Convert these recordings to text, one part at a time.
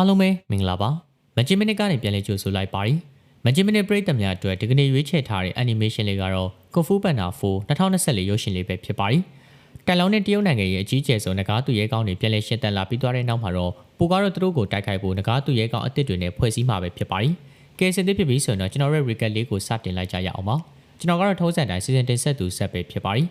အားလုံးပဲမင်္ဂလာပါမဂျင်မနစ်ကနေပြန်လည်ကြိုဆိုလိုက်ပါရီမဂျင်မနစ်ပရိသတ်များအတွက်ဒီကနေ့ရွေးချယ်ထားတဲ့ animation လေးကတော့ Kung Fu Panda 4 2024ရုပ်ရှင်လေးပဲဖြစ်ပါရီတိုင်လောင်နဲ့တရုတ်နိုင်ငံရဲ့အကြီးကျယ်ဆုံးငကားသူရဲကောင်းတွေပြန်လည်ရှင်းတန်လာပြီးသွားတဲ့နောက်မှာတော့ပိုကတော့သူတို့ကိုတိုက်ခိုက်ဖို့ငကားသူရဲကောင်းအစ်စ်တွေနဲ့ဖွဲ့စည်းမှာပဲဖြစ်ပါရီကဲစင်သစ်ဖြစ်ပြီးဆိုရင်တော့ကျွန်တော်ရဲ့ recap လေးကိုစတင်လိုက်ကြရအောင်ပါကျွန်တော်ကတော့ထုံးစံတိုင်း season တင်ဆက်သူဆက်ပဲဖြစ်ပါရီ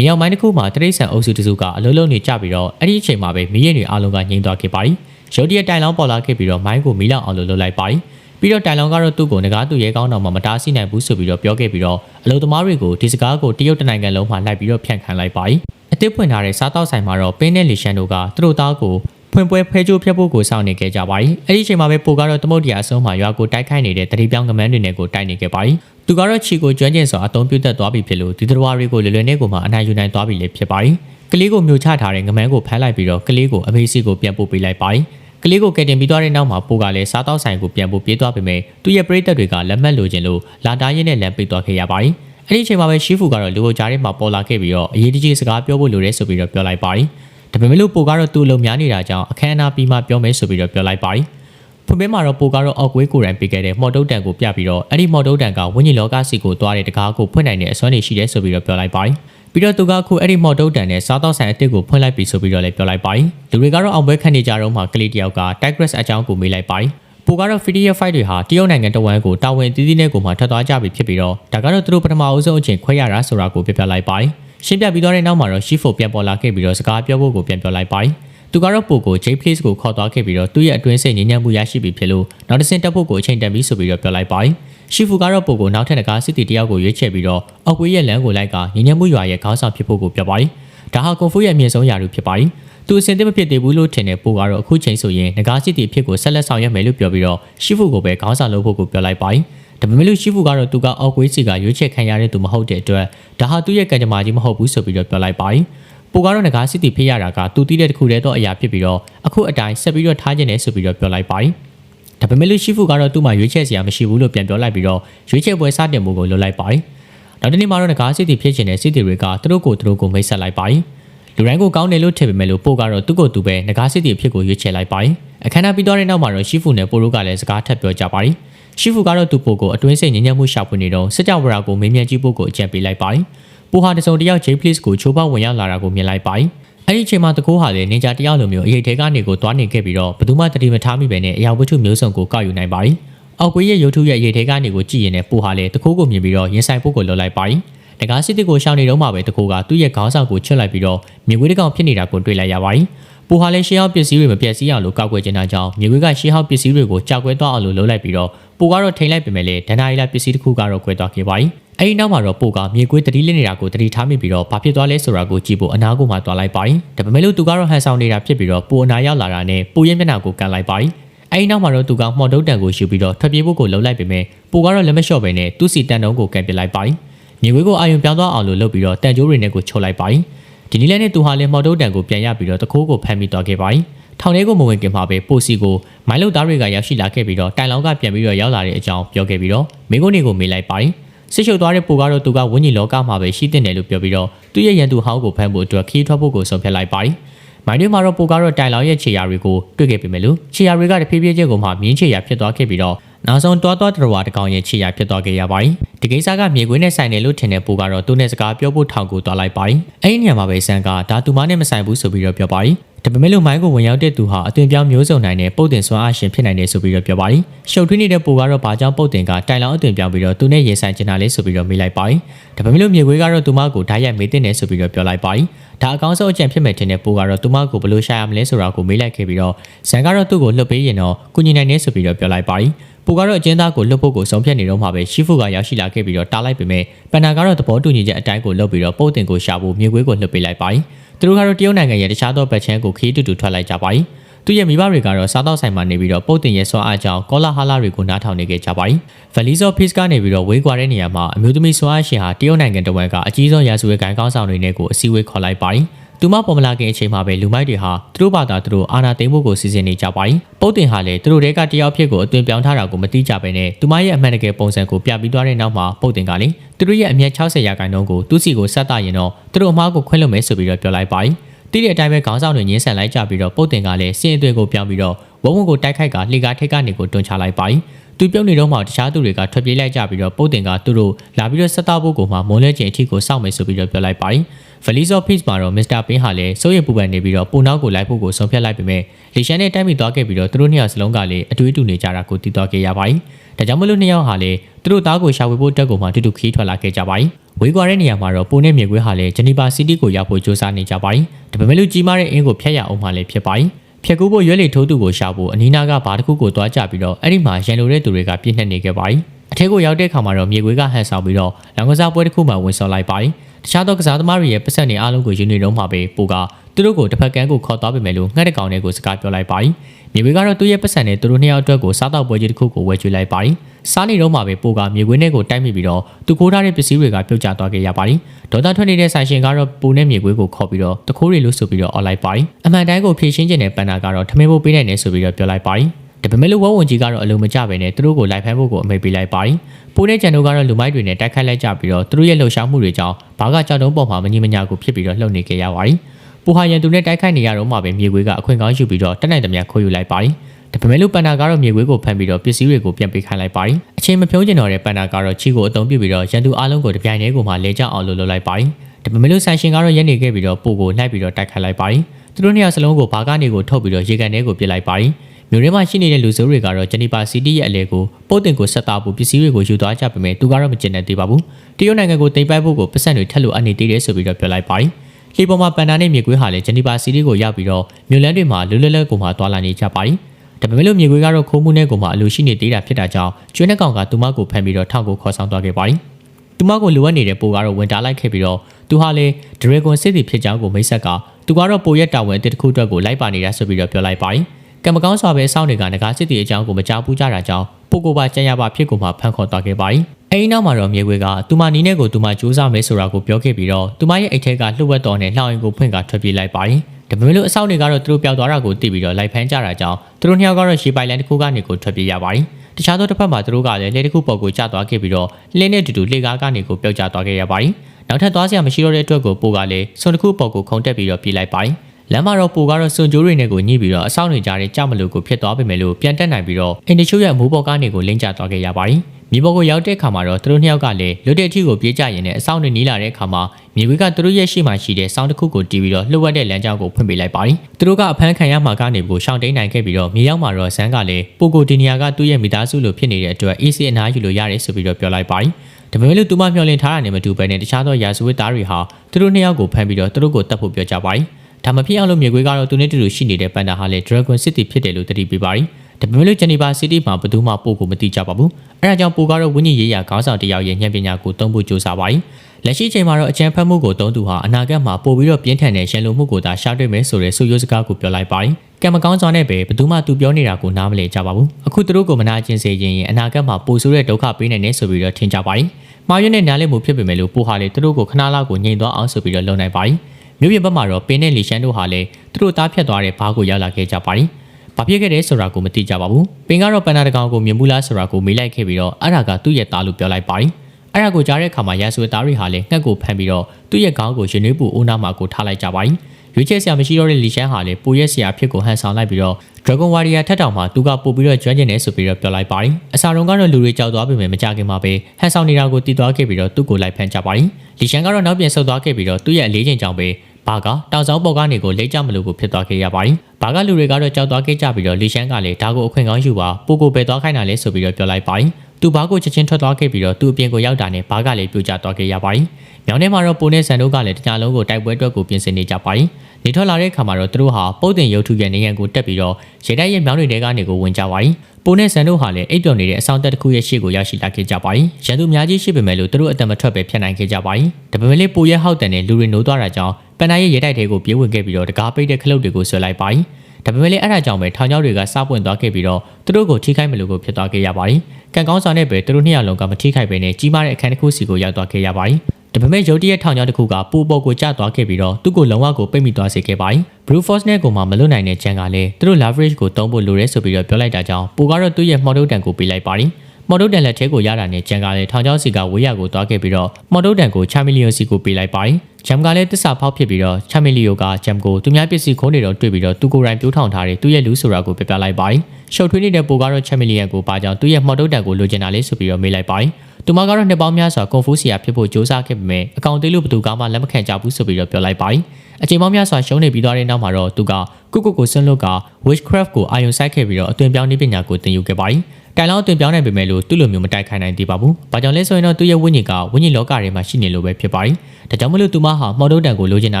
မြေအောင်မိုင်းတစ်ခုမှာတရိတ်ဆန်အုပ်စုတစုကအလုံးလုံးနေကြပြီးတော့အဲ့ဒီအချိန်မှာပဲမီးရင်တွေအားလုံးကငြိမ်သွားခဲ့ပါပြီ။ရုတ်တရက်တိုင်လောင်းပေါ်လာခဲ့ပြီးတော့မိုင်းကိုမီးလောင်အောင်လုပ်လုပ်လိုက်ပါပြီ။ပြီးတော့တိုင်လောင်းကတော့သူ့ကိုငကားသူ့ရဲကောင်းတော်မှာမတားဆီးနိုင်ဘူးဆိုပြီးတော့ပြောခဲ့ပြီးတော့အလုံသမားတွေကိုဒီစကားကိုတရုတ်တနိုင်ငံလုံးမှာလိုက်ပြီးတော့ဖြန့်ခံလိုက်ပါပြီ။အသစ်ဖွင့်ထားတဲ့စားတောက်ဆိုင်မှာတော့ပင်းနဲ့လီရှန်တို့ကသူတို့သားကို ဖွင့်ပွဲဖဲချိုးဖျက်ဖို့ကိုစောင့်နေခဲ့ကြပါပြီ။အဲ့ဒီအချိန်မှာပဲပိုကတော့သမုတ်တရားအဆုံးမှာရွာကိုတိုက်ခိုက်နေတဲ့တတိပြောင်းကမန်းတွေနဲ့ကိုတိုက်နေခဲ့ပါပြီ။သူကတော့ချီကိုကျွမ်းကျင်စွာအသုံးပြုတတ်သွားပြီဖြစ်လို့ဒီတော်ဝါတွေကိုလွယ်လွယ်နဲ့ကိုမှအနိုင်ယူနိုင်သွားပြီလေဖြစ်ပါပြီ။ကလေးကိုမျိုးချထားတဲ့ငမန်းကိုဖမ်းလိုက်ပြီးတော့ကလေးကိုအမေစီကိုပြန်ပို့ပေးလိုက်ပါပြီ။ကလေးကိုကယ်တင်ပြီးသွားတဲ့နောက်မှာပိုကလည်းစားတောက်ဆိုင်ကိုပြန်ပို့ပြေးသွားပေမဲ့သူ့ရဲ့ပရိသတ်တွေကလက်မှတ်လိုချင်လို့လာတားရင်းနဲ့လမ်းပိတ်သွားခဲ့ရပါပြီ။အဲ့ဒီအချိန်မှာပဲရှီဖူကတော့လူကိုကြားထဲမှာပေါ်လာခဲ့ပြီးတော့အရေးတကြီးစကားပြောဖို့လိုတယ်ဆိုပြီးတော့ပြောလိုက်ပါပြီ။ ဒါပေမဲ့လို့ပိုကတော့သူ့လုံများနေတာကြောင့်အခမ်းအနားပြီးမှပြောမယ်ဆိုပြီးတော့ပြောလိုက်ပါပြီ။ဖွင့်ပေးမှာတော့ပိုကတော့အောက်ကွေးကိုယ်တိုင်ပေးခဲ့တဲ့မော်တုတ်တန်ကိုပြပြီးတော့အဲ့ဒီမော်တုတ်တန်ကဝိညာဉ်လောကစီကိုသွားတဲ့တကားကိုဖွင့်နိုင်တဲ့အစွမ်းတွေရှိတယ်ဆိုပြီးတော့ပြောလိုက်ပါတယ်။ပြီးတော့သူကအခုအဲ့ဒီမော်တုတ်တန်နဲ့စားတော့ဆိုင်အစ်စ်ကိုဖွင့်လိုက်ပြီဆိုပြီးတော့လည်းပြောလိုက်ပါတယ်။လူတွေကတော့အောင်ပွဲခံနေကြတော့မှကလေးတယောက်က Tigris အကြောင်းကိုမေးလိုက်ပါတယ်။ပိုကတော့ Fidia Fight တွေဟာတရုတ်နိုင်ငံတဝန်းကိုတာဝန်တည်တည်နဲ့ကိုမှထွက်သွားကြပြီဖြစ်ပြီးတော့ဒါကတော့သူတို့ပထမအဦးဆုံးအချိန်ခွဲရတာဆိုတာကိုပြပြလိုက်ပါတယ်။ ရှင်းပြပြီးတော့တဲ့နောက်မှာတော့ Shifu ပြန်ပေါ်လာခဲ့ပြီးတော့စကားပြောဖို့ကိုပြန်ပြောလိုက်ပါတယ်။သူကတော့ပိုကို J Place ကိုခေါ်သွားခဲ့ပြီးတော့သူ့ရဲ့အတွင်းစိတ်ငြိမ်းချမ်းမှုရရှိပြီဖြစ်လို့နောက်တစ်ဆင့်တက်ဖို့ကိုအချိန်တန်ပြီးဆိုပြီးတော့ပြောလိုက်ပါတယ်။ရှီဖူကတော့ပိုကိုနောက်ထပ်တကားစစ်တီတယောက်ကိုရွေးချယ်ပြီးတော့အောက်ကွေးရဲ့လမ်းကိုလိုက်ကငြိမ်းချမ်းမှုရွာရဲ့ခေါင်းဆောင်ဖြစ်ဖို့ကိုပြောပါတယ်။ဒါဟာကွန်ဖူရဲ့အမြင့်ဆုံးယာရုဖြစ်ပါတယ်။သူအစင်သစ်မဖြစ်သေးဘူးလို့ထင်တဲ့ပိုကတော့အခုချိန်ဆိုရင်ငကားစစ်တီဖြစ်ကိုဆက်လက်ဆောင်ရွက်မယ်လို့ပြောပြီးတော့ရှီဖူကိုပဲခေါင်းဆောင်လုပ်ဖို့ကိုပြောလိုက်ပါတယ်။ ဒါပေမဲ့လို့ရှီဖူကတော့သူကအောက်ကွေးစီကရွေးချယ်ခံရတဲ့သူမဟုတ်တဲ့အတွက်ဒါဟာသူ့ရဲ့ကံကြမ္မာကြီးမဟုတ်ဘူးဆိုပြီးတော့ပြောလိုက်ပါတယ်။ပိုကတော့ငကားစစ်တီဖြစ်ရတာကသူတည်တဲ့တစ်ခုတည်းသောအရာဖြစ်ပြီးတော့အခုအတိုင်းဆက်ပြီးတော့ထားခြင်းနဲ့ဆိုပြီးတော့ပြောလိုက်ပါတယ်။ဒါပေမဲ့လို့ရှိဖူကတော့သူ့မှာရွေးချယ်စရာမရှိဘူးလို့ပြန်ပြောလိုက်ပြီးတော့ရွေးချယ်ပွဲစတင်မှုကိုလုပ်လိုက်ပါတယ်။နောက်တနေ့မှာတော့ငကားစစ်တီဖြစ်ခြင်းနဲ့စစ်တီတွေကသူတို့ကိုသူတို့ကိုမိတ်ဆက်လိုက်ပါတယ်။လူတိုင်းကိုကောင်းတယ်လို့ထင်ပေမဲ့လို့ပိုကတော့သူ့ကိုသူပဲငကားစစ်တီဖြစ်ကိုရွေးချယ်လိုက်ပါတယ်။အခမ်းအနားပြီးသွားတဲ့နောက်မှာတော့ရှိဖူနဲ့ပိုရိုကလည်းစကားထပ်ပြောကြပါတယ်။ ရှိဖူကတော့သူ့ပိုကိုအတွင်းစိတ်ငြိမ်းချမ်းမှုရှာဖွေနေတော့စစ်ကြောဝရာကိုမေးမြန်းကြည့်ဖို့ကိုအကြံပေးလိုက်ပါတယ်။ပိုဟာတစုံတယောက် J Place ကိုချိုးပေါက်ဝင်ရောက်လာတာကိုမြင်လိုက်ပါတယ်။အဲ့ဒီအချိန်မှာတကိုးဟာလည်းနေကြတယောက်လိုမျိုးအရေးထဲကနေကိုသွားနေခဲ့ပြီးတော့ဘယ်သူမှတတိမထားမိပဲနဲ့အရာဝတ္ထုမျိုးစုံကိုကောက်ယူနိုင်ပါတယ်။အောက်ကွေးရဲ့ရုပ်ထုရဲ့အရေးထဲကနေကိုကြည့်ရင်လည်းပိုဟာလည်းတကိုးကိုမြင်ပြီးတော့ရင်ဆိုင်ဖို့ကိုလှုပ်လိုက်ပါတယ်။တကားစစ်တစ်ကိုရှောင်းနေတော့မှပဲတကိုးကသူ့ရဲ့ခေါင်းဆောင်ကိုချွတ်လိုက်ပြီးတော့မြေခွေးတစ်ကောင်ဖြစ်နေတာကိုတွေ့လိုက်ရပါတယ်။ ပိုဟာလည်းရှေးဟောင်းပစ္စည်းတွေမပြည့်စည်အောင်လို့ကောက်ွယ်ချင်တာကြောင့်မြေခွေးကရှေးဟောင်းပစ္စည်းတွေကိုကြောက်ကွဲသွားအောင်လို့လှုပ်လိုက်ပြီးတော့ပိုကတော့ထိန်လိုက်ပေမဲ့လည်းဒဏ္ဍာရီလာပစ္စည်းတစ်ခုကတော့ကွဲသွားခဲ့ပါတယ်။အဲဒီနောက်မှာတော့ပိုကမြေကွေးတတိလင်းနေတာကိုတတိထားမိပြီးတော့ဘာဖြစ်သွားလဲဆိုတာကိုကြည့်ဖို့အနာကိုမှတွားလိုက်ပါတယ်။ဒါပေမဲ့လို့သူကတော့ဟန်ဆောင်နေတာဖြစ်ပြီးတော့ပိုအနာရောက်လာတာနဲ့ပိုရဲ့မျက်နှာကိုကန်လိုက်ပါတယ်။အဲဒီနောက်မှာတော့သူကမှော်တုတ်တန်ကိုယူပြီးတော့ထွက်ပြေးဖို့ကိုလှုပ်လိုက်ပေမဲ့ပိုကတော့လက်မလျှော့ပဲနဲ့သူ့စီတန်တုံးကိုကန်ပစ်လိုက်ပါတယ်။မြေကွေးကိုအာယုံပြောင်းသွားအောင်လို့လုပ်ပြီးတော့တန်ကြိုးတွေနဲ့ကိုချုပ်လိုက်ပါတယ်။ ဒီနည်းလည်းနဲ့သူဟာလည်းမှော်တုတ်တန်ကိုပြန်ရပြီးတော့တခိုးကိုဖမ်းမိသွားခဲ့ပါတယ်။ထောင်ထဲကိုမဝင်ခင်မှာပဲပိုစီကိုမိုင်းလုတ်သားတွေကရောက်ရှိလာခဲ့ပြီးတော့တိုင်လောင်ကပြန်ပြီးတော့ရောက်လာတဲ့အကြောင်းပြောခဲ့ပြီးတော့မိကုန်းတွေကိုမေးလိုက်ပါတယ်။ဆစ်ရှုပ်သွားတဲ့ပိုကတော့သူကဝင်းကြီးလောကမှာပဲရှိတဲ့တယ်လို့ပြောပြီးတော့သူ့ရဲ့ရန်သူဟောင်းကိုဖမ်းဖို့အတွက်ခီးထွက်ဖို့ကိုဆုံးဖြတ်လိုက်ပါတယ်။မိုင်းတွေမှာတော့ပိုကတော့တိုင်လောင်ရဲ့ခြေရာတွေကိုတွေ့ခဲ့ပေမဲ့လို့ခြေရာတွေကတဖြည်းဖြည်းချင်းကိုမှမြင်းခြေရာဖြစ်သွားခဲ့ပြီးတော့ နောက်ဆုံးတွားတွားတရဝါတကောင်ရဲ့ခြေရာဖြစ်သွားခဲ့ရပါတယ်။ဒီကိစ္စကမြေခွေးနဲ့ဆိုင်တယ်လို့ထင်တဲ့ပိုကတော့သူ့နဲ့စကားပြောဖို့ထောင်ကိုတွားလိုက်ပါတယ်။အဲဒီနေရာမှာပဲဆန်ကဒါသူမနဲ့မဆိုင်ဘူးဆိုပြီးတော့ပြောပါတယ်။ဒါပေမဲ့လို့မိုင်းကိုဝင်ရောက်တဲ့သူဟာအသွင်ပြောင်းမျိုးစုံနိုင်တဲ့ပုတ်တင်စွမ်းအားရှင်ဖြစ်နိုင်တယ်ဆိုပြီးတော့ပြောပါတယ်။ရှုပ်ထွေးနေတဲ့ပိုကတော့ဘာကြောင့်ပုတ်တင်ကတိုင်လောင်အသွင်ပြောင်းပြီးတော့သူနဲ့ရင်ဆိုင်ချင်တာလဲဆိုပြီးတော့မေးလိုက်ပါတယ်။ဒါပေမဲ့လို့မြေခွေးကတော့သူမကိုဓာတ်ရိုက်မေးတဲ့တယ်ဆိုပြီးတော့ပြောလိုက်ပါတယ်။ဒါအကောင်းဆုံးအကြံဖြစ်မယ်ထင်တဲ့ပိုကတော့သူမကိုဘယ်လိုရှာရမလဲဆိုတာကိုမေးလိုက်ခဲ့ပြီးတော့ဇန်ကတော့သူ့ကိုလှုပ်ပေးရင်တော့ကုညီနိုင်တယ်ဆိုပြီးတော့ပြောလိုက်ပါတယ်။ ပိုကတော့အကျဉ်းသားကိုလွတ်ဖို့ကိုဆုံးဖြတ်နေတော့မှပဲရှီဖူကရောက်ရှိလာခဲ့ပြီးတော့တားလိုက်ပေမဲ့ပန်နာကတော့သဘောတူညီချက်အတိုင်းကိုလုပ်ပြီးတော့ပုတ်တင်ကိုရှာဖို့မြေခွေးကိုလှုပ်ပေးလိုက်ပါတယ်။သူတို့ကတော့တရုတ်နိုင်ငံရဲ့တခြားသောဗတ်ချမ်းကိုခီးတူတူထွက်လိုက်ကြပါတယ်။သူရဲ့မိဘတွေကတော့စားတော့ဆိုင်မှာနေပြီးတော့ပုတ်တင်ရဲ့ဆွမ်းအားကြောင့်ကောလာဟာလာတွေကိုနားထောင်နေခဲ့ကြပါတယ်။ Valizo Peace ကနေပြီးတော့ဝေးကွာတဲ့နေရာမှာအမျိုးသမီးဆွမ်းအားရှင်ဟာတရုတ်နိုင်ငံတဝန်းကအကြီးဆုံးရာဇဝတ်ကိုင်းကောင်းဆောင်တွေနဲ့ကိုအစည်းအဝေးခေါ်လိုက်ပါတယ်။ သူမပေါ်မလာခင်အချိန်မှာပဲလူမိုက်တွေဟာသူတို့ဘာသာသူတို့အာနာသိမ်းဖို့ကိုစီစဉ်နေကြပါတယ်ပုတ်တင်ဟာလည်းသူတို့တွေကတယောက်ဖြစ်ကိုအသွင်ပြောင်းထားတာကိုမသိကြဘဲနဲ့သူမရဲ့အမှန်တကယ်ပုံစံကိုပြပြီးသွားတဲ့နောက်မှာပုတ်တင်ကလည်းသူတို့ရဲ့အမျက်60ရာခိုင်နှုန်းကိုသူ့စီကိုဆက်တရင်တော့သူတို့အမားကိုခွင့်လွှတ်မယ်ဆိုပြီးတော့ပြောလိုက်ပါတယ်တိတဲ့အတိုင်းပဲခေါင်းဆောင်တွေညှင်းဆန်လိုက်ကြပြီးတော့ပုတ်တင်ကလည်းစင်အသွင်ကိုပြောင်းပြီးတော့ဝုံဝုံကိုတိုက်ခိုက်ကလှေကားထိတ်ကနေကိုတွန်းချလိုက်ပါတယ်သူပြုံးနေတော့မှတခြားသူတွေကထွက်ပြေးလိုက်ကြပြီးတော့ပုတ်တင်ကသူတို့လာပြီးတော့ဆက်သားဖို့ကိုမှမွန်လဲကျင်အထီကိုစောင့်မယ်ဆိုပြီးတော့ပြောလိုက်ပါတ ယ်။ Valizo Peace မှာတော့ Mr. Pin ဟာလည်းစိုးရိမ်ပူပန်နေပြီးတော့ပူနောက်ကိုလိုက်ဖို့ကိုဆုံးဖြတ်လိုက်ပေမဲ့လီရှန်နဲ့တိုက်မိသွားခဲ့ပြီးတော့သူတို့နှစ်ယောက်စလုံးကလည်းအတွေ့အတူနေကြတာကိုသိသွားခဲ့ရပါတယ်။ဒါကြောင့်မလို့နှစ်ယောက်ဟာလည်းသူတို့သားကိုရှာဖွေဖို့တက်ကိုမှတူတူခီးထွက်လာခဲ့ကြပါတယ်။ဝေးကွာတဲ့နေရာမှာတော့ပူနဲ့မြေခွေးဟာလည်းဂျနီဗာစီးတီးကိုရောက်ဖို့ကြိုးစားနေကြပါတယ်။ဒါပေမဲ့လို့ကြီးမားတဲ့အင်းကိုဖျက်ရအောင်မှလည်းဖြစ်ပါတယ်။ဖြက်ကူးဖို့ရွက်လေထိုးသူကိုရှာဖို့အနီးနားကဘာတစ်ခုကိုတွားကြပြီးတော့အဲ့ဒီမှာရန်လိုတဲ့သူတွေကပြည့်နှက်နေခဲ့ပါတယ်။အထက်ကိုရောက်တဲ့အခါမှာတော့မြေခွေးကဟန်ဆောင်ပြီးတော့လောင်ကစားပွဲတစ်ခုမှဝင်ဆော်လိုက်ပါတယ်။ တခြားသောကစားသမားတွေရဲ့ပတ်စံတွေအားလုံးကိုယူနေတော့မှပဲပိုကသူတို့ကိုတစ်ဖက်ကန်းကိုခေါ်သွားပေမဲ့လို့ငှက်တကောင်တွေကိုစကားပြောလိုက်ပါတယ်။မြေခွေးကတော့သူ့ရဲ့ပတ်စံနဲ့သူတို့နှစ်ယောက်အတွက်ကိုစားတော့ပွဲကြီးတစ်ခုကိုဝယ်ကျွေးလိုက်ပါတယ်။စားနေတော့မှပဲပိုကမြေခွေးနဲ့ကိုတိုက်မိပြီးတော့သူခိုးထားတဲ့ပစ္စည်းတွေကပြုတ်ကျသွားခဲ့ရပါတယ်။ဒေါသထွက်နေတဲ့ဆိုင်ရှင်ကတော့ပိုနဲ့မြေခွေးကိုခေါ်ပြီးတော့တခိုးတွေလို့ဆိုပြီးတော့အော်လိုက်ပါတယ်။အမှန်တိုင်းကိုဖြည့်ရှင်းခြင်းနဲ့ပန်နာကတော့ထမင်းဖို့ပေးနိုင်တယ်ဆိုပြီးတော့ပြောလိုက်ပါတယ်။ဒါပေမဲ့လို့ဝဝွန်ကြီးကတော့အလုံးမကျပဲနဲ့သူတို့ကိုလိုက်ဖမ်းဖို့ကိုအမိန့်ပေးလိုက်ပါတယ်။ ပိုးတဲ့ဂျန်တို့ကတော့လူမိုက်တွေနဲ့တိုက်ခိုက်လိုက်ကြပြီးတော့သူတို့ရဲ့လှုပ်ရှားမှုတွေကြောင့်ဘာကကြောက်တုံးပေါ်မှာမငြိမညာကိုဖြစ်ပြီးတော့လှုပ်နေကြရပါတယ်။ပိုဟာရန်သူနဲ့တိုက်ခိုက်နေရတော့မှပဲမြေခွေးကအခွင့်ကောင်းယူပြီးတော့တက်နိုင်သမျှခိုးယူလိုက်ပါတယ်။ဒါပေမဲ့လို့ပန်နာကတော့မြေခွေးကိုဖမ်းပြီးတော့ပစ္စည်းတွေကိုပြန်ပေးခိုင်းလိုက်ပါတယ်။အချိန်မဖြုံးကျင်တော့တဲ့ပန်နာကတော့ချီကိုအသုံးပြုပြီးတော့ရန်သူအလုံးကိုတပြိုင်တည်းကိုမှလဲကျအောင်လုပ်လုပ်လိုက်ပါတယ်။ဒါပေမဲ့လို့ဆန်ရှင်ကတော့ရက်နေခဲ့ပြီးတော့ပိုကိုလိုက်ပြီးတော့တိုက်ခိုက်လိုက်ပါတယ်။သူတို့နှစ်ယောက်စလုံးကိုဘာကနေကိုထုတ်ပြီးတော့ရေကန်ထဲကိုပစ်လိုက်ပါတယ်။ မြို့ထဲမှာရှိနေတဲ့လူစုတွေကတော့ဂျနီပါစီတီရဲ့အလဲကိုပုတ်တင်ကိုဆက်သားဖို့ပစ္စည်းတွေကိုယူသွားကြပေမဲ့သူကတော့မကျင်တဲ့သေးပါဘူး။တရုတ်နိုင်ငံကိုတိမ်ပိုက်ဖို့ကိုပတ်စံတွေထက်လို့အနေသေးတယ်ဆိုပြီးတော့ပြောလိုက်ပါတယ်။လေပေါ်မှာပန်နာနဲ့မြေကွေးဟာလည်းဂျနီပါစီတီကိုရောက်ပြီးတော့မြို့လန်းတွေမှာလွတ်လွတ်လပ်ကိုမှသွားလာနေကြပါတယ်။ဒါပေမဲ့လို့မြေခွေးကတော့ခိုးမှုနဲ့ကိုမှအလိုရှိနေသေးတာဖြစ်တာကြောင့်ကျွေးနှက်ကောင်ကသူမကိုဖမ်းပြီးတော့ထောက်ကိုခေါ်ဆောင်သွားခဲ့ပါတယ်။သူမကိုလိုအပ်နေတဲ့ပိုကတော့ဝင်တားလိုက်ခဲ့ပြီးတော့သူဟာလေဒရေဂွန်စစ်တီဖြစ်ကြောင်းကိုမိတ်ဆက်ကသူကတော့ပိုရက်တာဝန်အတစ်တစ်ခုအတွက်ကိုလိုက်ပါနေတာဆိုပြီးတော့ပြောလိုက်ပါတယ်။ ကံမကောင်းစွာပဲစောင့်တွေကငကားစစ်တီအကြောင်းကိုမကြားဘူးကြတာကြောင့်ပိုကိုပါကြံရပါဖြစ်ကိုမှဖမ်းခေါ်သွားခဲ့ပါတယ်။အဲဒီနောက်မှာတော့မြေခွေးကသူမနီးနဲ့ကိုသူမစူးစမ်းမယ်ဆိုတာကိုပြောခဲ့ပြီးတော့သူမရဲ့အိတ်ထဲကလှုပ်ဝက်တော်နဲ့လှောင်ရင်ကိုဖွင့်ကထွက်ပြေးလိုက်ပါတယ်။ဒါပေမဲ့လို့အဆောက်တွေကတော့သူတို့ပျောက်သွားတာကိုသိပြီးတော့လိုက်ဖမ်းကြတာကြောင့်သူတို့နှစ်ယောက်ကတော့ရှီပိုင်လန်တစ်ခုကနေကိုထွက်ပြေးရပါတယ်။တခြားသောတစ်ဖက်မှာသူတို့ကလည်းလက်တစ်ခုပေါ်ကိုကျသွားခဲ့ပြီးတော့လင်းနဲ့တူတူလေကားကနေကိုပျောက်ကျသွားခဲ့ရပါတယ်။နောက်ထပ်သွားစရာမရှိတော့တဲ့အတွက်ကိုပိုကလည်းစွန်တစ်ခုပေါ်ကိုခုန်တက်ပြီးတော့ပြေးလိုက်ပါတယ်။ လမ်းမှာတော့ပိုကတော့စွန်ကြိုးတွေနဲ့ကိုညှိပြီးတော့အဆောက်တွေကြားထဲကြောက်မလို့ကိုဖြစ်သွားပေမဲ့လို့ပြန်တက်နိုင်ပြီးတော့အင်တချို့ရဲ့မိုးပေါ်ကနေကိုလင်းကျသွားခဲ့ရပါတယ်။မြေပေါ်ကိုရောက်တဲ့အခါမှာတော့သူတို့နှစ်ယောက်ကလည်းလွတ်တဲ့အထီကိုပြေးကြရင်လည်းအဆောင်တွေနီးလာတဲ့အခါမှာမြေခွေးကသူတို့ရဲ့ရှေ့မှာရှိတဲ့စောင်းတစ်ခုကိုတီးပြီးတော့လှုပ်ဝက်တဲ့လမ်းကြောင်းကိုဖွင့်ပေးလိုက်ပါတယ်။သူတို့ကအဖမ်းခံရမှာကနေကိုရှောင်းတိန်နိုင်ခဲ့ပြီးတော့မြေရောက်မှာတော့ဇန်းကလည်းပိုကိုဒီနီယာကသူ့ရဲ့မိသားစုလိုဖြစ်နေတဲ့အတွက် AC အနားယူလို့ရတယ်ဆိုပြီးတော့ပြောလိုက်ပါတယ်။ဒါပေမဲ့လို့သူမမျှော်လင့်ထားတာနဲ့မတူဘဲနဲ့တခြားသောရာဇဝတ်သားတွေဟာသူတို့နှစ်ယောက်ကိုဖမ်းပြီးတော့သူတို့ကိုတတ်ဖို့ပြောကြပါတယ်။ ဒါမဖြစ်အောင်လို့မြေခွေးကတော့သူနဲ့တူတူရှိနေတဲ့ပန်ဒါဟာလည်း Dragon City ဖြစ်တယ်လို့တတိပေးပါတယ်။ဒါပေမဲ့လို့ဂျနီဗာစီးတီးမှာဘယ်သူမှပို့ကိုမသိကြပါဘူး။အဲဒါကြောင့်ပိုကတော့ဝင်းကြီးရေးရာခေါင်းဆောင်တယောက်ရဲ့ဉာဏ်ပညာကိုသုံးဖို့ကြိုးစားပါတယ်။လက်ရှိချိန်မှာတော့အကြံဖတ်မှုကိုသုံးသူဟာအနာဂတ်မှာပို့ပြီးတော့ပြင်းထန်တဲ့ရန်လိုမှုကိုသာရှာတွေ့မယ်ဆိုတဲ့ဆိုရိုးစကားကိုပြောလိုက်ပါတယ်။ကံမကောင်းစွာနဲ့ပဲဘယ်သူမှသူပြောနေတာကိုနားမလည်ကြပါဘူး။အခုသူတို့ကိုမနာကျင်စေခြင်းရင်အနာဂတ်မှာပိုဆိုးတဲ့ဒုက္ခပေးနိုင်တယ်ဆိုပြီးတော့ထင်ကြပါတယ်။မှားရွက်တဲ့နားလည်မှုဖြစ်ပေမဲ့လို့ပိုဟာလေသူတို့ကိုခဏလောက်ကိုငြိမ်သွားအောင်ဆိုပြီးတော့လုပ်နိုင်ပါတယ်။ မြို့ပြင်ဘက်မှာတော့ပင်းနဲ့လီရှန်တို့ဟာလည်းသူတို့သားဖြတ်သွားတဲ့ဘားကိုရောက်လာခဲ့ကြပါတယ်။ဘာဖြစ်ခဲ့တယ်ဆိုတာကိုမသိကြပါဘူး။ပင်ကတော့ပန်နာတကောင်ကိုမြင်မှုလားဆိုတာကိုမေးလိုက်ခဲ့ပြီးတော့အဲ့ဒါကသူ့ရဲ့သားလို့ပြောလိုက်ပါတယ်။အဲ့ဒါကိုကြားတဲ့အခါမှာရန်ဆွေသားတွေဟာလည်းငှက်ကိုဖမ်းပြီးတော့သူ့ရဲ့ခေါင်းကိုရင်နှွေးပူအိုးနာမှာကိုထားလိုက်ကြပါတယ်။ရွေးချယ်ဆရာမရှိတော့တဲ့လီရှန်ဟာလည်းပိုရက်ဆရာဖြစ်ကိုဟန်ဆောင်လိုက်ပြီးတော့ Dragon Warrior ထက်တောင်မှသူကပို့ပြီးတော့ကျွမ်းကျင်နေဆိုပြီးတော့ပြောလိုက်ပါတယ်။အစာတုံးကတော့လူတွေကြောက်သွားပြီမကြခင်မှာပဲဟန်ဆောင်နေတာကိုတည်သွားခဲ့ပြီးတော့သူ့ကိုလိုက်ဖမ်းကြပါတယ်။လီရှန်ကတော့နောက်ပြန်ဆုတ်သွားခဲ့ပြီးတော့သူ့ရဲ့အလေးချိန်ကြောင့်ပဲ ဘာကတောင်ဆောင်ပေါ်ကနေကိုလိတ်ကြမလို့ကိုဖြစ်သွားခဲ့ရပါတယ်။ဘာကလူတွေကတော့ကြောက်သွားခဲ့ကြပြီးတော့လီရှန်ကလည်းဒါကိုအခွင့်ကောင်းယူပါပိုကိုပဲသွားခိုင်းတာလဲဆိုပြီးတော့ပြောလိုက်ပါတယ်။ သူဘာကိုချက်ချင်းထွက်သွားခဲ့ပြီးတော့သူ့အပြင်ကိုရောက်တာနဲ့ဘာကလည်းပြိုကျသွားခဲ့ရပါတယ်။မြောင်ထဲမှာတော့ပိုနဲ့ဆန်တို့ကလည်းတခြားလုံးကိုတိုက်ပွဲအတွက်ကိုပြင်ဆင်နေကြပါတယ်။နေထွက်လာတဲ့အခါမှာတော့သူတို့ဟာပုတ်တင်ရုပ်ထုရဲ့နေရန်ကိုတက်ပြီးတော့ရေတိုက်ရဲ့မြောင်တွေထဲကနေကိုဝင်ကြပါတယ်။ပိုနဲ့ဆန်တို့ဟာလည်းအိပ်ပျော်နေတဲ့အဆောင်တက်တစ်ခုရဲ့ရှေ့ကိုရောက်ရှိလာခဲ့ကြပါတယ်။ရန်သူအများကြီးရှိပေမဲ့လို့သူတို့အတမထွက်ပဲဖျက်နိုင်ခဲ့ကြပါတယ်။ဒါပေမဲ့လည်းပိုရဲ့ဟောက်တန်နဲ့လူတွေနိုးသွားတာကြောင့်ပန်နာရဲ့ရေတိုက်တွေကိုပြေးဝင်ခဲ့ပြီးတော့တကားပိတ်တဲ့ခလုတ်တွေကိုဆွဲလိုက်ပါတယ်။ ဒါပေမဲ့လည်းအဲ့ဒါကြောင့်ပဲထောင်ချောက်တွေကစားပွင့်သွားခဲ့ပြီးတော့သူတို့ကိုထိခိုက်မလို့ကိုဖြစ်သွားခဲ့ရပါတယ်။ကံကောင်းစွာနဲ့ပဲသူတို့နှစ်ယောက်လုံးကမထိခိုက်ပဲနဲ့ကြီးမားတဲ့အခန်းတစ်ခုစီကိုရောက်သွားခဲ့ရပါတယ်။ဒါပေမဲ့ရုတ်တရက်ထောင်ချောင်းတစ်ခုကပူပေါ်ကိုကျသွားခဲ့ပြီးတော့သူ့ကိုလုံးဝကိုပိတ်မိသွားစေခဲ့ပါတယ် Blue Force နဲ့ကိုမှမလွတ်နိုင်တဲ့ချန်ကလည်းသူတို့ leverage ကိုတုံးဖို့လိုရဲဆိုပြီးတော့ပြောလိုက်တာကြောင့်ပူကတော့သူ့ရဲ့မော်ဒုတ်တန်ကိုပေးလိုက်ပါတယ် မော်ဒုတ်တန်လက်ထဲကိုရတာနဲ့ဂျန်ကလည်းထောင်ချောင်းစီကဝေးရကိုသွားခဲ့ပြီးတော့မော်ဒုတ်တန်ကိုချာမီလီယိုစီကိုပေးလိုက်ပါတယ်ဂျမ်ကလည်းတစ္ဆာဖောက်ဖြစ်ပြီးတော့ချာမီလီယိုကဂျမ်ကိုသူများပစ္စည်းခိုးနေတော့တွေ့ပြီးတော့သူကိုယ်တိုင်ပြိုးထောင်ထားတဲ့သူ့ရဲ့လူဆိုတာကိုပြပြလိုက်ပါတယ်ရှုပ်ထွေးနေတဲ့ပိုကတော့ချာမီလီယန်ကိုပါကြောင်သူ့ရဲ့မော်ဒုတ်တန်ကိုလိုချင်တာလေးဆိုပြီးတော့မေးလိုက်ပါတယ်သူမကတော့နှစ်ပေါင်းများစွာကွန်ဖူစီယာဖြစ်ဖို့စ조사ခဲ့ပေမဲ့အကောင့်သေးလို့ဘသူကမှလက်မခံကြဘူးဆိုပြီးတော့ပြောလိုက်ပါတယ်အချိန်ပေါင်းများစွာရှုံးနေပြီးသွားတဲ့နောက်မှာတော့သူကကုကုကိုဆွန့်လွတ်က witchcraft ကိုအာယုံစိုက်ခဲ့ပြီးတော့အသွင်ပြောင်းနည်းပညာကိုသင်ယူခဲ့ပါတယ် တိုင်လောင်းအသွင်ပြောင်းနိုင်ပေမဲ့လို့သူ့လိုမျိုးမတိုက်ခိုင်းနိုင်သေးပါဘူး။ဘာကြောင့်လဲဆိုရင်တော့သူ့ရဲ့ဝိညာဉ်ကဝိညာဉ်လောကထဲမှာရှိနေလို့ပဲဖြစ်ပါတယ်။ဒါကြောင့်မလို့သူမဟာမော်ဒိုတန်ကိုလိုချင်တာ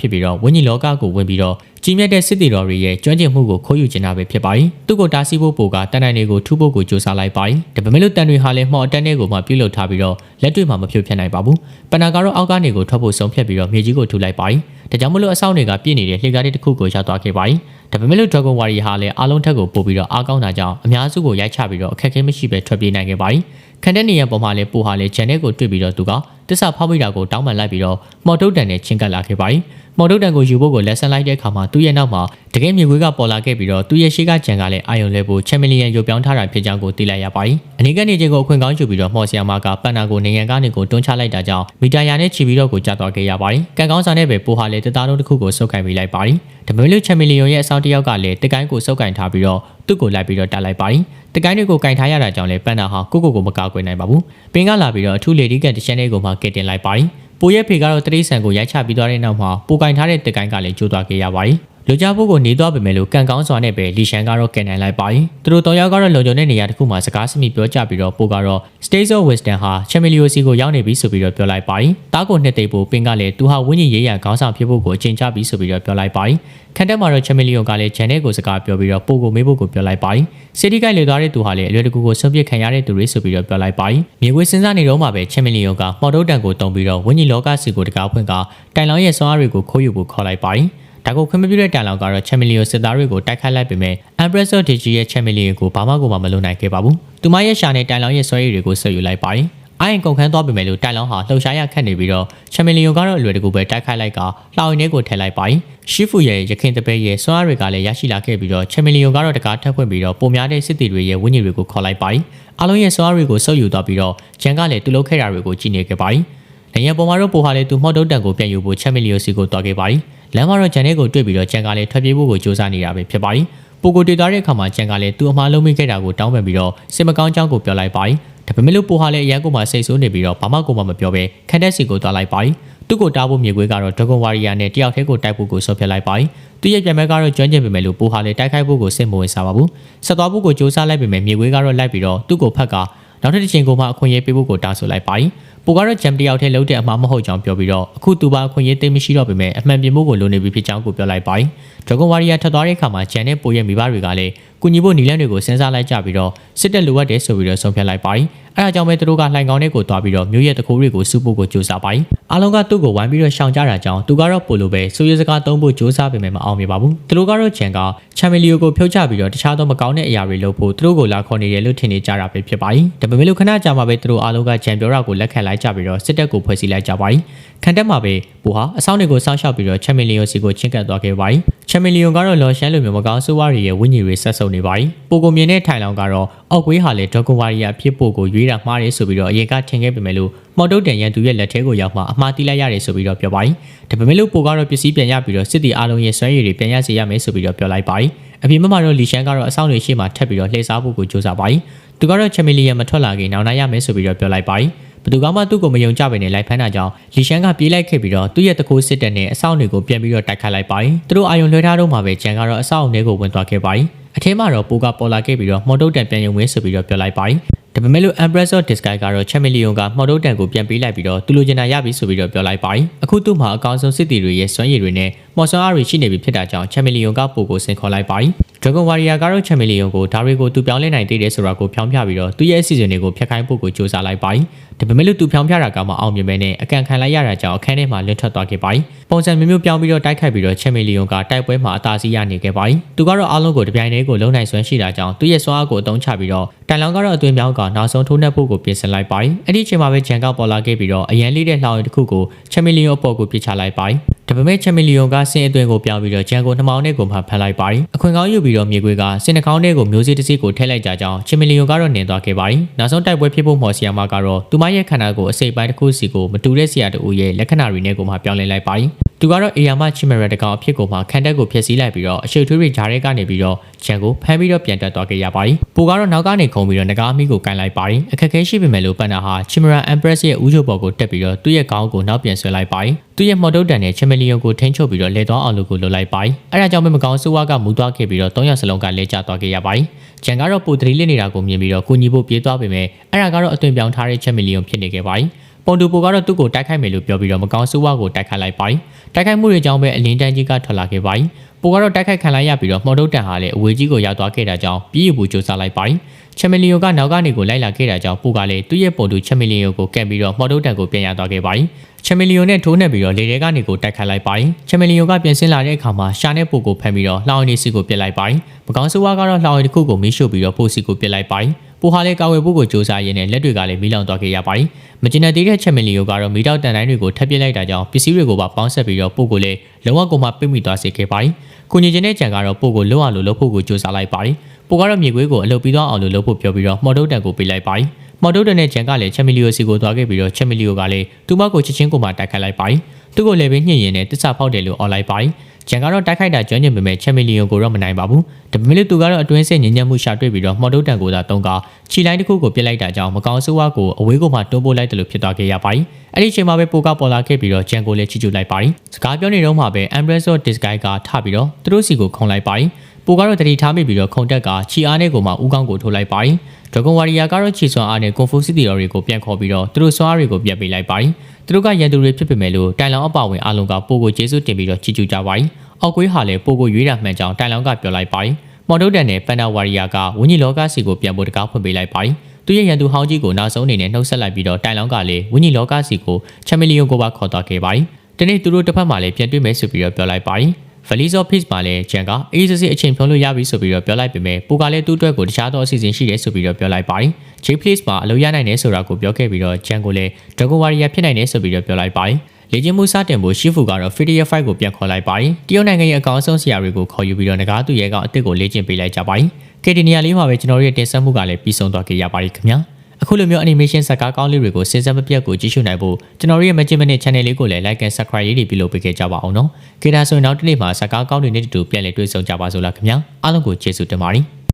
ဖြစ်ပြီးတော့ဝိညာဉ်လောကကိုဝင်ပြီးတော့ကြီးမြတ်တဲ့စစ်တီတော်တွေရဲ့ကျွမ်းကျင်မှုကိုခိုးယူချင်တာပဲဖြစ်ပါတယ်။သူ့ကိုတားဆီးဖို့ပိုကတန်တန်တွေကိုထူဖို့ကိုစူးစမ်းလိုက်ပါတယ်။ဒါပေမဲ့လို့တန်တွေဟာလည်းမှော်အတက်တဲ့ကိုမှပြုတ်လုထားပြီးတော့လက်တွေ့မှာမဖြုတ်ဖြတ်နိုင်ပါဘူး။ပနာကတော့အောက်ကနေကိုထွက်ဖို့ဆုံးဖြတ်ပြီးတော့မြေကြီးကိုထူလိုက်ပါတယ်။ဒါကြောင့်မလို့အဆောင်တွေကပြည့်နေတဲ့လှေကားလေးတစ်ခုကိုရောက်သွားခဲ့ပါတယ်။ဒါပေမဲ့လို့ Dragon Warrior ဟာလည်းအားလုံးထက်ကိုပို့ပြီးတော့အားကောင်းတာကြောင့်အများစုကိုရိုက်ချပြီးတော့အခက်အခဲမရှိပဲထွက်ပြေးနိုင်ခဲ့ပါတယ်။ခန်တဲ့နေရပေါ်မှာလည်းပိုဟာလည်းဂျန်နဲ့ကိုတွေ့ပြီးတော့သူက တစ္ဆာဖောက်မိတာကိုတောင်းပန်လိုက်ပြီးတော့မော်တုတ်တန်နဲ့ချင်းကပ်လာခဲ့ပါတယ်။မော်တုတ်တန်ကိုယူဖို့ကိုလက်ဆန်လိုက်တဲ့အခါမှာသူ့ရဲ့နောက်မှာတကယ်မြေခွေးကပေါ်လာခဲ့ပြီးတော့သူ့ရဲ့ရှေ့ကဂျန်ကလည်းအာယုံလဲဖို့ချန်မီလီယံရုပ်ပြောင်းထားတာဖြစ်ကြောင်းကိုသိလိုက်ရပါတယ်။အနေကနေချင်းကိုအခွင့်ကောင်းယူပြီးတော့မော်ဆီယာမာကပန်နာကိုနေရန်ကနေကိုတွန်းချလိုက်တာကြောင့်မီတာယာနဲ့ချီပြီးတော့ကိုကျသွားခဲ့ရပါတယ်။ကန်ကောင်းစာနဲ့ပဲပိုဟာလည်းတသားလုံးတစ်ခုကိုစုပ်ကင်ပေးလိုက်ပါတယ်။ဒါပေမဲ့လို့ချန်မီလီယံရဲ့အဆောင်တစ်ယောက်ကလည်းတကိုင်းကိုစုပ်ကင်ထားပြီးတော့သူ့ကိုလိုက်ပြီးတော့တက်လိုက်ပါတယ်။တကိုင်းတွေကိုကင်ထားရတာကြောင့်လည်းပန်နာဟာကိုကိုကိုမကာကွယ်နိုင်ပါဘူး။ပင်ကလာပြီးတော့အထူးလေဒီကန်တချန်လေးကိုမှကစ်တင်လိုက်ပါတယ်။ပိုရဲ့ဖေကတော့တရိတ်ဆန်ကိုရိုက်ချပြီးသွားတဲ့နောက်မှာပိုကင်ထားတဲ့တကိုင်းကလည်းကျိုးသွားခဲ့ရပါတယ်။ လူကြဖို့ကိုနေသွားပေမဲ့လို့ကန်ကောင်းစွာနဲ့ပဲလီရှန်ကတော့ကင်နိုင်လိုက်ပါတယ်။သူတို့တော့ရောက်ကတော့လုံခြုံတဲ့နေရာတစ်ခုမှာစကားစမိပြောကြပြီးတော့ပိုကတော့ States of Wisdom ဟာ Chameleon စီကိုရောက်နေပြီဆိုပြီးတော့ပြောလိုက်ပါတယ်။တားကိုနှစ်သိပ်ဖို့ပင်ကလည်းသူဟာဝင်းကြီးရေးရခေါင်းဆောင်ဖြစ်ဖို့ကိုအချိန်ချပြီဆိုပြီးတော့ပြောလိုက်ပါတယ်။ခန်တက်မှာတော့ Chameleon ကလည်းဂျန်နဲ့ကိုစကားပြောပြီးတော့ပိုကိုမေးဖို့ကိုပြောလိုက်ပါတယ်။ City ကိုက်လေသွားတဲ့သူဟာလည်းအလွယ်တကူကိုဆွန့်ပစ်ခံရတဲ့သူတွေဆိုပြီးတော့ပြောလိုက်ပါတယ်။မြေခွေးစဉ်းစားနေတော့မှပဲ Chameleon ကမော်ဒုတ်တန်ကိုတုံပြီးတော့ဝင်းကြီးလောကစီကိုတကားဖွင့်ကတိုင်လောင်းရဲ့စွမ်းအားတွေကိုခိုးယူဖို့ခေါ်လိုက်ပါတယ်။ ဒါကိုခွင့်မပြုတဲ့တန်လောက်ကတော့ Chameleon စစ်သားတွေကိုတိုက်ခိုက်လိုက်ပေမဲ့ Empressor Digi ရဲ့ Chameleon ကိုဘာမှကိုမှမလုပ်နိုင်ခဲ့ပါဘူး။သူမရဲ့ရှာနဲ့တိုင်လောင်းရဲ့ဆွဲရည်တွေကိုဆွဲယူလိုက်ပါတယ်။အိုင်ကုန်ခန်းသွားပေမဲ့လို့တိုင်လောင်းဟာလှုပ်ရှားရခတ်နေပြီးတော့ Chameleon ကတော့အလွယ်တကူပဲတိုက်ခိုက်လိုက်ကလှောင်ရင်းထဲကိုထည့်လိုက်ပါတယ်။ရှီဖူရဲ့ရခင်တပည့်ရဲ့စွမ်းအားတွေကလည်းရရှိလာခဲ့ပြီးတော့ Chameleon ကတော့တကားထပ်ဖွင့်ပြီးတော့ပုံများတဲ့စစ်တီတွေရဲ့ဝိညာဉ်တွေကိုခေါ်လိုက်ပါတယ်။အားလုံးရဲ့စွမ်းအားတွေကိုစုပ်ယူသွားပြီးတော့ဂျန်ကလည်းသူ့လုပ်ခဲ့တာတွေကိုကြည့်နေခဲ့ပါတယ်။ နေရပေါ်မှာတော့ပိုဟာလည်းသူမှောက်တုတ်တန်ကိုပြန်ယူဖို့ Chameleon စီကိုတွားခဲ့ပါတယ်။လမ်းမှာတော့ဂျန်နဲ့ကိုတွေ့ပြီးတော့ဂျန်ကလည်းထွက်ပြေးဖို့ကိုစူးစမ်းနေတာပဲဖြစ်ပါတယ်။ပိုကိုတွေ့သွားတဲ့အခါမှာဂျန်ကလည်းသူ့အမှားလုံးမိခဲ့တာကိုတောင်းပန်ပြီးတော့စင်မကောင်းကြောင်းကိုပြောလိုက်ပါတယ်။ဒါပေမဲ့လို့ပိုဟာလည်းအရန်ကိုမှစိတ်ဆိုးနေပြီးတော့ဘာမှကိုမှမပြောဘဲခန်တက်စီကိုသွားလိုက်ပါတယ်။သူ့ကိုတားဖို့မြေခွေးကတော့ဒဂွန်ဝါရီယာနဲ့တယောက်တည်းကိုတိုက်ဖို့ကိုဆွဖြတ်လိုက်ပါတယ်။သူရဲ့ပြန်မဲ့ကတော့ကျွမ်းကျင်ပေမဲ့လို့ပိုဟာလည်းတိုက်ခိုက်ဖို့ကိုစိတ်မဝင်စားပါဘူး။ဆက်သွားဖို့ကိုစူးစမ်းလိုက်ပေမဲ့မြေခွေးကတော့လိုက်ပြီးတော့သူ့ကိုဖက်ကနောက်ထပ်တစ်ချိန်ကိုမှအခွင့်အရေးပေးဖို့ကိုတားဆိုလိုက်ပါတယ်။ ပိုကတော့ဂျမ်တယောက်တည်းလုံးတဲ့အမှားမဟုတ်ကြောင်းပြောပြီးတော့အခုသူပါအခွင့်အရေးသိမရှိတော့ပေမဲ့အမှန်ပြင်ဖို့ကိုလိုနေပြီဖြစ်ကြောင်းကိုပြောလိုက်ပါတယ်။ Dragon Warrior ထပ်သွားတဲ့အခါမှာဂျန်နဲ့ပိုရဲ့မိဘတွေကလည်းကုညီဖို့နီလန်းတွေကိုစဉ်းစားလိုက်ကြပြီးတော့စစ်တပ်လိုအပ်တယ်ဆိုပြီးတော့ဆုံးဖြတ်လိုက်ပါတယ်။ အဲဒါကြောင့်ပဲသူတို့ကလှိုင်ကောင်းတဲ့ကိုသွားပြီးတော့မြို့ရဲ့တခိုးတွေကိုစုဖို့ကိုကြိုးစားပါတယ်။အားလုံးကသူ့ကိုဝိုင်းပြီးတော့ရှောင်ကြတာကြောင့်သူကတော့ပိုလိုပဲဆိုရစကားသုံးဖို့ကြိုးစားပေမဲ့မအောင်မြင်ပါဘူး။သူတို့ကတော့ဂျန်ကချမ်မီလီယိုကိုဖြုတ်ချပြီးတော့တခြားသောမကောင်းတဲ့အရာတွေလုပ်ဖို့သူတို့ကိုလာခေါ်နေတယ်လို့ထင်နေကြတာပဲဖြစ်ပါတယ်။ဒါပေမဲ့လို့ခဏကြာမှပဲသူတို့အားလုံးကဂျန်ပြောတာကိုလက်ခံလိုက်ကြပြီးတော့စစ်တပ်ကိုဖွဲ့စည်းလိုက်ကြပါတယ်။ခံတက်မှာပဲဘူဟာအဆောင်တွေကိုစောင့်ရှောက်ပြီးတော့ချမ်မီလီယိုစီကိုချင်းကပ်သွားခဲ့ပါတယ်။ချမ်မီလီယိုကတော့လော်ရှန်လိုမျိုးမကောင်းဆိုးဝါးတွေရဲ့ဝိညာဉ်တွေဆက်ဆုပ်နေပါတယ်။ပိုကိုမြင်တဲ့ထိုင်လောင်ကတော့ အောက်ကွေးဟာလည်းဒေါက်ကွန်ဝါရီယာဖြစ်ဖို့ကိုရွေးတာမှားတယ်ဆိုပြီးတော့အရင်ကထင်ခဲ့ပေမဲ့လို့မော်တုတ်တန်ရန်သူရဲ့လက်ထဲကိုရောက်မှအမှားတိလိုက်ရတယ်ဆိုပြီးတော့ပြောပါတယ်။ဒါပေမဲ့လို့ပိုကတော့ပစ္စည်းပြန်ရပြီးတော့စစ်တီအားလုံးရဲ့စွမ်းရည်တွေပြန်ရစေရမယ်ဆိုပြီးတော့ပြောလိုက်ပါတယ်။အပြင်မှာတော့လီရှန်ကတော့အဆောင်တွေရှေ့မှာထပ်ပြီးတော့လှည့်စားဖို့ကိုကြိုးစားပါတယ်။သူကတော့ချမီလီယံမထွက်လာခင်နောက်နိုင်ရမယ်ဆိုပြီးတော့ပြောလိုက်ပါတယ်။ဘသူကမှသူ့ကိုမယုံကြပဲနဲ့လိုက်ဖမ်းတာကြောင့်လီရှန်ကပြေးလိုက်ခဲ့ပြီးတော့သူ့ရဲ့တကိုးစစ်တပ်နဲ့အဆောင်တွေကိုပြန်ပြီးတော့တိုက်ခတ်လိုက်ပါတယ်။သူတို့အာယုံလွှဲထားတော့မှပဲဂျန်ကတော့အဆောင်တွေကိုဝင်သွားခဲ့ပါတယ်။ အထင်းမှာတော့ပိုကပေါ်လာခဲ့ပြီးတော့မော်တုတ်တန်ပြန်ယုံဝဲဆိုပြီးတော့ပြောလိုက်ပါတယ်။ဒါပေမဲ့လို့ Empressor Disguise ကတော့ Chameleon ကမော်တုတ်တန်ကိုပြန်ပေးလိုက်ပြီးတော့သူလိုချင်တာရပြီဆိုပြီးတော့ပြောလိုက်ပါတယ်။အခုသူ့မှာအကောင်းဆုံးစစ်တီတွေရဲ့စွမ်းရည်တွေနဲ့မော်ဆွန်အားတွေရှိနေပြီဖြစ်တာကြောင့်ချန်ပီလီယံကပိုကိုဆင်ခေါ်လိုက်ပါသည်ဒရဂွန်ဝါရီယာကတော့ချန်ပီလီယံကိုဒါတွေကိုသူပြောင်းလဲနိုင်သေးတယ်ဆိုတာကိုဖြောင်းပြပြီးတော့သူ့ရဲ့အစီအစဉ်တွေကိုဖျက်ခိုင်းဖို့ကိုစ조사လိုက်ပါသည်ဒါပေမဲ့လို့သူဖြောင်းပြတာကမှအောင်မြင်ပဲနဲ့အကန်ခံလိုက်ရတာကြောင့်အခန်းထဲမှာလွတ်ထွက်သွားခဲ့ပါသည်ပုံစံမျိုးမျိုးပြောင်းပြီးတော့တိုက်ခိုက်ပြီးတော့ချန်ပီလီယံကတိုက်ပွဲမှာအသာစီးရနေခဲ့ပါသည်သူကတော့အားလုံးကိုတပြိုင်တည်းကိုလုံနိုင်စွမ်းရှိတာကြောင့်သူ့ရဲ့စွမ်းအားကိုအသုံးချပြီးတော့တိုင်လောင်ကတော့အသွင်ပြောင်းကနောက်ဆုံးထိုးနှက်ဖို့ကိုပြင်ဆင်လိုက်ပါသည်အဲ့ဒီအချိန်မှာပဲဂျန်ကပေါ်လာခဲ့ပြီးတော့အရန်လေးတဲ့လှောင်ရီတစ်ခုကိုချန်ပီလီယံအပေါ်ကိုပစ်ချလိုက်ပါသည် ဒါပေမဲ့ချန်ပီလီယံကဆင်အသွင်ကိုပြောင်းပြီးတော့ဂျန်ကိုနှမောင်းနဲ့ကိုမှဖန်လိုက်ပါသည်အခွင့်ကောင်းယူပြီးတော့မြေခွေကစင်နှကောင်းနဲ့ကိုမျိုးစေ့တစ်စီးကိုထည့်လိုက်ကြကြောင်းချန်ပီလီယံကတော့နင်သွားခဲ့ပါသည်နောက်ဆုံးတိုက်ပွဲဖြစ်ဖို့မော်ဆီယာမာကတော့သူမရဲ့ခန္ဓာကိုယ်အစိပ်ပိုင်းတစ်ခုစီကိုမတူတဲ့ဆရာတူရဲ့လက္ခဏာတွေနဲ့ကိုမှပြောင်းလဲလိုက်ပါသည် သူကတော့အေယာမချီမရတကောင်အဖြစ်ကိုမှခန်တက်ကိုဖျက်ဆီးလိုက်ပြီးတော့အရှိထွေးတွေဂျားရဲကနေပြီးတော့ဂျန်ကိုဖမ်းပြီးတော့ပြန်တက်သွားခဲ့ရပါတယ်။ပိုကတော့နောက်ကနေခုံပြီးတော့ငကားမီကိုကန်လိုက်ပါတယ်။အခက်အခဲရှိပေမဲ့လို့ပန်နာဟာချီမရာအမ်ပရက်စ်ရဲ့ဦးချုပ်ပေါ်ကိုတက်ပြီးတော့သူ့ရဲ့ခေါင်းကိုနောက်ပြန်ဆွဲလိုက်ပါတယ်။သူ့ရဲ့မော်တုတ်တန်နဲ့ချီမလီယံကိုထိန်းချုပ်ပြီးတော့လဲသွားအောင်လို့ကိုလွတ်လိုက်ပါတယ်။အဲဒါကြောင့်ပဲမကောင်းဆိုးဝါးကမူသွားခဲ့ပြီးတော့၃ရက်စလုံးကလဲကျသွားခဲ့ရပါတယ်။ဂျန်ကတော့ပိုတရီလစ်နေတာကိုမြင်ပြီးတော့ကိုညီဖို့ပြေးသွားပေမဲ့အဲဒါကတော့အသွင်ပြောင်းထားတဲ့ချီမလီယံဖြစ်နေခဲ့ပါတယ်။ ပွန်တူပိုကတော့သူ့ကိုတိုက်ခိုက်မယ်လို့ပြောပြီးတော့မကောင်းဆိုးဝါးကိုတိုက်ခိုက်လိုက်ပါတယ်။တိုက်ခိုက်မှုတွေကြောင့်ပဲအလင်းတန်းကြီးကထွက်လာခဲ့ပါတယ်။ပိုကတော့တိုက်ခိုက်ခံလိုက်ရပြီးတော့မော်တုတ်တန်ဟာလည်းအဝေးကြီးကိုရောက်သွားခဲ့တာကြောင့်ပြည်ရဘူးစူးစမ်းလိုက်ပါတယ်။ချမီလီယိုကနောက်ကနေကိုလိုက်လာခဲ့တာကြောင့်ပိုကလည်းသူ့ရဲ့ပုံတူချမီလီယိုကိုကက်ပြီးတော့မော်တုတ်တန်ကိုပြန်ရသွားခဲ့ပါတယ်။ချမီလီယိုနဲ့ထိုးနှက်ပြီးတော့လေထဲကနေကိုတိုက်ခိုက်လိုက်ပါတယ်။ချမီလီယိုကပြန်ဆင်းလာတဲ့အခါမှာရှာနဲ့ပိုကိုဖမ်းပြီးတော့လှောင်ရည်စီကိုပြစ်လိုက်ပါတယ်။မကောင်းဆိုးဝါးကတော့လှောင်ရည်တစ်ခုကိုမီးရှို့ပြီးတော့ပိုစီကိုပြစ်လိုက်ပါတယ်။ ပိုဟာလည်းကာဝယ်ဖို့ကိုစူးစမ်းရင်းနဲ့လက်တွေကလည်းမီးလောင်သွားခဲ့ရပါတယ်။မကျင်တဲ့သေးတဲ့ချက်မီလီယိုကတော့မီးတောက်တန်တိုင်းတွေကိုထပ်ပစ်လိုက်တာကြောင့်ပစ္စည်းတွေကိုပါပေါင်းဆက်ပြီးတော့ပို့ကိုလည်းလုံးဝကိုမှပိတ်မိသွားစေခဲ့ပါတယ်။ကိုညီချင်းတဲ့ကြံကတော့ပို့ကိုလုံးဝလို့လှုပ်ဖို့ကိုစူးစမ်းလိုက်ပါတယ်။ပိုကတော့မြေခွေးကိုအလုပ်ပြီးတော့အောင်လို့လှုပ်ဖို့ပြောပြီးတော့မော်တုတ်တန်ကိုပေးလိုက်ပါတယ်။မော်တုတ်တန်နဲ့ကြံကလည်းချက်မီလီယိုစီကိုသွားခဲ့ပြီးတော့ချက်မီလီယိုကလည်းသူမကိုချက်ချင်းကိုမှတိုက်ခိုက်လိုက်ပါတယ်။သူ့ကိုလည်းပဲညှင်ရင်နဲ့တစ္ဆာဖောက်တယ်လို့អော်လိုက်ပါတယ်။ ဂျန်ကတော့တိုက်ခိုက်တာကျွမ်းကျင်ပေမဲ့ချက်မီလီယံကိုတော့မနိုင်ပါဘူး။ဒါပေမဲ့လို့သူကတော့အတွင်းဆက်ညဉ့်ညံ့မှုရှာတွေ့ပြီးတော့မော်တုတ်တန်ကိုသာတုံးကခြိလိုင်းတစ်ခုကိုပြစ်လိုက်တာကြောင့်မကောင်းဆိုးဝါးကိုအဝေးကိုမှတွန်းပို့လိုက်တယ်လို့ဖြစ်သွားခဲ့ရပါတယ်။အဲ့ဒီအချိန်မှာပဲပိုကပေါ်လာခဲ့ပြီးတော့ဂျန်ကိုလည်းချီကျူလိုက်ပါတယ်။စကားပြောနေတော့မှပဲ Embrace of Disguise ကထပြီးတော့သူတို့စီကိုခုံလိုက်ပါတယ်။ ပိုကတော့တတိထားမိပြီးတော့ခုံတက်ကခြီအားနဲ့ကိုမှဥကောင်းကိုထိုးလိုက်ပါတယ်။ဒရဂွန်ဝါရီယာကတော့ခြီစွမ်းအားနဲ့ကွန်ဖူစီတီတော်တွေကိုပြန်ခေါ်ပြီးတော့သူတို့စွမ်းအားတွေကိုပြန်ပေးလိုက်ပါတယ်။သူတို့ကရန်သူတွေဖြစ်ပေမဲ့လို့တိုင်လောင်အပဝင်အားလုံးကပိုကိုကျေးဇူးတင်ပြီးတော့ချီကျူကြပါတယ်။အောက်ကွေးဟာလည်းပိုကိုရွေးတာမှန်ကြောင်းတိုင်လောင်ကပြောလိုက်ပါတယ်။မော်ဒုတ်တန်နဲ့ပန်နာဝါရီယာကဝင်းကြီးလောကစီကိုပြန်ဖို့တကားဖွင့်ပေးလိုက်ပါတယ်။သူရဲ့ရန်သူဟောင်းကြီးကိုနောက်ဆုံးအနေနဲ့နှုတ်ဆက်လိုက်ပြီးတော့တိုင်လောင်ကလည်းဝင်းကြီးလောကစီကိုချမီလီယံကိုပါခေါ်သွားခဲ့ပါတယ်။ဒီနေ့သူတို့တစ်ဖက်မှာလည်းပြန်တွေ့မယ်ဆိုပြီးတော့ပြောလိုက်ပါတယ်။ Valleys of Peace မှာလည်းဂျန်ကအေးစစ်စစ်အချိန်ဖြုံးလို့ရပြီဆိုပြီးတော့ပြောလိုက်ပေမဲ့ပိုကလည်းသူ့အတွက်ကိုတခြားသောအစီအစဉ်ရှိတယ်ဆိုပြီးတော့ပြောလိုက်ပါတယ်။ J Place မှာအလုပ်ရနိုင်တယ်ဆိုတာကိုပြောခဲ့ပြီးတော့ဂျန်ကိုလည်း Dragon Warrior ဖြစ်နိုင်တယ်ဆိုပြီးတော့ပြောလိုက်ပါတယ်။လေကျင်းမှုစတင်ဖို့ရှီဖူကတော့ Fatal Fight ကိုပြန်ခေါ်လိုက်ပါတယ်။တရုတ်နိုင်ငံရဲ့အကောင်ဆုံးဆရာတွေကိုခေါ်ယူပြီးတော့ငကားသူရဲကောင်အစ်စ်ကိုလေ့ကျင့်ပေးလိုက်ကြပါတယ်။ကဲဒီနေရာလေးမှာပဲကျွန်တော်တို့ရဲ့တင်ဆက်မှုကလည်းပြီးဆုံးသွားခဲ့ရပါတယ်ခင်ဗျာ။ အခုလိုမျိုး animation ဇာတ်ကားကောင်းလေးတွေကိုစဉ်ဆက်မပြတ်ကိုကြည့်ရှုနိုင်ဖို့ကျွန်တော်တို့ရဲ့ Magic Minute Channel လေးကိုလည်း like and subscribe ရေးပြီးလုပ်ပေးခဲ့ကြပါအောင်နော်။ခေတ္တဆိုရင်နောက်တစ်နေ့မှာဇာတ်ကားကောင်းတွေနဲ့တူတူပြန်လည်တွေ့ဆုံကြပါစို့လားခင်ဗျာ။အားလုံးကိုကျေးဇူးတင်ပါတယ်။